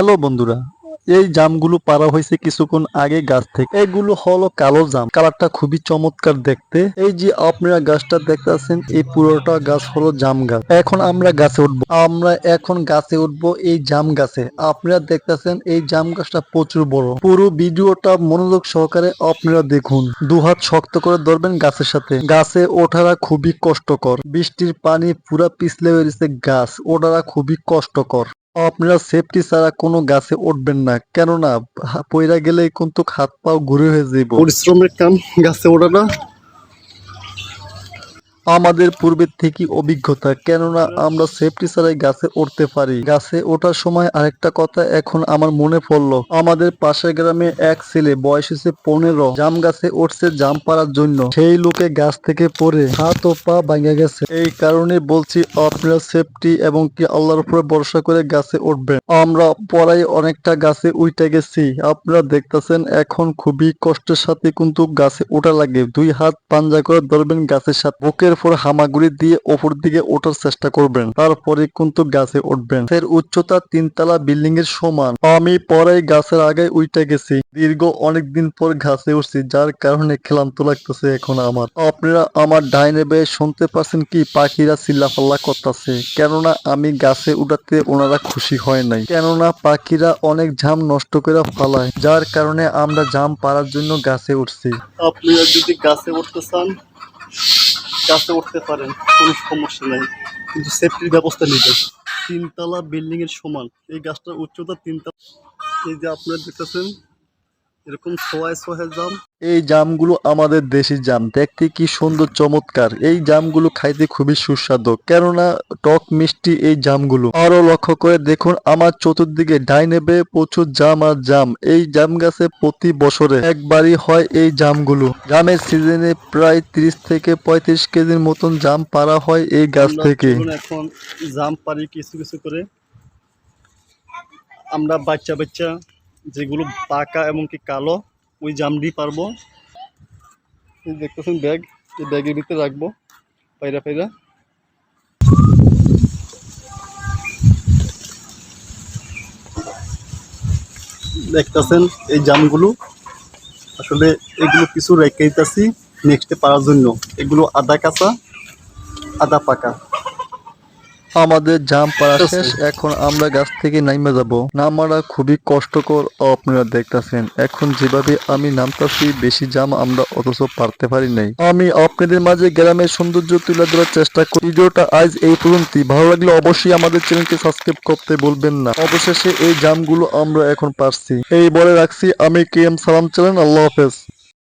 Hello বন্ধুরা, এই জামগুলো পারা হয়েছে কিছুক্ষণ আগে গাছ থেকে। এগুলো হলো কালো জাম। কালারটা খুবই চমৎকার দেখতে। এই যে আপনারা গাছটা দেখতেছেন এই পুরোটা গাছ হলো জাম গাছ। এখন আমরা গাছে উঠবো। আমরা এখন গাছে উঠবো এই জাম গাছে। আপনারা দেখতেছেন এই জাম গাছটা প্রচুর বড়। পুরো ভিডিওটা মনোযোগ সহকারে আপনারা দেখুন। দুহাত শক্ত করে ধরবেন গাছের সাথে। গাছে ওঠারা খুবই কষ্টকর। বৃষ্টির পানি পুরা পিছলে বেরিয়েছে গাছ। ওঠারা খুবই কষ্টকর। আপনারা সেফটি ছাড়া কোনো গাছে উঠবেন না। কেননা পইরা গেলে কিন্তু হাত পাও ঘুরে হয়ে যাবে পরিশ্রমের কাম গাছে ওঠাটা আমাদের পূর্বের থেকে অভিজ্ঞতা, কেননা আমরা সেফটি ছাড়াই গাছে উঠতে পারি। গাছে ওঠার সময় আরেকটা কথা এখন আমার মনে পড়ল। আমাদের পাশের গ্রামে এক ছেলে, বয়স হচ্ছে পনেরো, জাম গাছে উঠছে জাম পাড়ার জন্য। সেই লোকে গাছ থেকে পড়ে হাত ও পা ভাঙে গেছে। এই কারণে বলছি আপনারা সেফটি এবং কি আল্লাহর উপরে ভরসা করে গাছে উঠবেন। আমরা পড়াই অনেকটা গাছে উঠে গেছি। আপনারা দেখতেছেন এখন খুবই কষ্টের সাথে কিন্তু গাছে ওঠা লাগে। দুই হাত পাঞ্জা করে ধরবেন গাছের সাথে। উপর হামাগুড়ি দিয়ে ওপর দিকে ওঠার চেষ্টা করবেন। তারপরে কিন্তু গাছে উঠবেন। এর উচ্চতা তিনতলা বিল্ডিং এর সমান। আমি পরে গাছের আগে উইটে গেছি। দীর্ঘ অনেক দিন পর ঘাসে উঠছি, যার কারণে ক্লান্ত লাগতেছে এখন আমার। আপনারা আমার ডাইনে বেয়ে শুনতে পাচ্ছেন কি পাখিরা চিল্লাফাল্লা করতেছে। কেননা আমি গাছে উঠাতে ওনারা খুশি হয় নাই। কেননা পাখিরা অনেক ঝাম নষ্ট করে ফালায়, যার কারণে আমরা জাম পারার জন্য গাছে উঠছি। আপনারা যদি গাছে উঠতে চান গাছে উঠতে পারেন, কোনো সমস্যা নেই। কিন্তু সেফটির ব্যবস্থা নেবেন। তিনতলা বিল্ডিংয়ের সমান। এই গাছটার উচ্চতা তিনতলা। এই যে আপনারা দেখতেছেন এরকম সোয়ায় সোয়ায় জাম। এই জামগুলো আমাদের দেশি জাম। দেখতে কি সুন্দর চমৎকার। এই জামগুলো খাইতে খুবই সুস্বাদু। কেননা টক মিষ্টি এই জামগুলো। আরও লক্ষ্য করে দেখুন আমার চতুর্দিকে ডাইনেবে প্রচুর জাম আর জাম। এই জাম গাছে প্রতি বছরে একবারই হয় এই জামগুলো। জামের সিজনে প্রায় তিরিশ থেকে পঁয়ত্রিশ কেজির মতন জাম পারা হয় এই গাছ থেকে। এখন জাম পারি কিছু কিছু করে আমরা বাচ্চা বাচ্চা যেগুলো পাকা এবং কি কালো, ওই জামটি পারব। এই দেখতেছেন ব্যাগ, এই ব্যাগের ভিতরে রাখব, পায়রা পায়রা। দেখতেছেন এই জামগুলো। আসলে এগুলো কিছু রেখে দিতেছি নেক্সটে পারার জন্য। এগুলো আদা কাঁচা আদা পাকা। আমাদের জাম পাড়া শেষ এখন আমরা গাছ থেকে নাইমে যাব। নামারা খুবই কষ্টকর আপনারা দেখতেছেন। এখন যেভাবে আমি নামতাছি বেশি জাম আমরা অথচ পারতে পারি নাই। আমি আপনাদের মাঝে গ্রামের সৌন্দর্য তুলে ধরার চেষ্টা করি। ভিডিওটা আজ এই পর্যন্তই। ভালো লাগলে অবশ্যই আমাদের চ্যানেলকে সাবস্ক্রাইব করতে বলবেন না। অবশেষে এই জামগুলো আমরা এখন পারছি। এই বলে রাখছি আমি কে এম সালাম চ্যানেল আল্লাহ হাফেজ।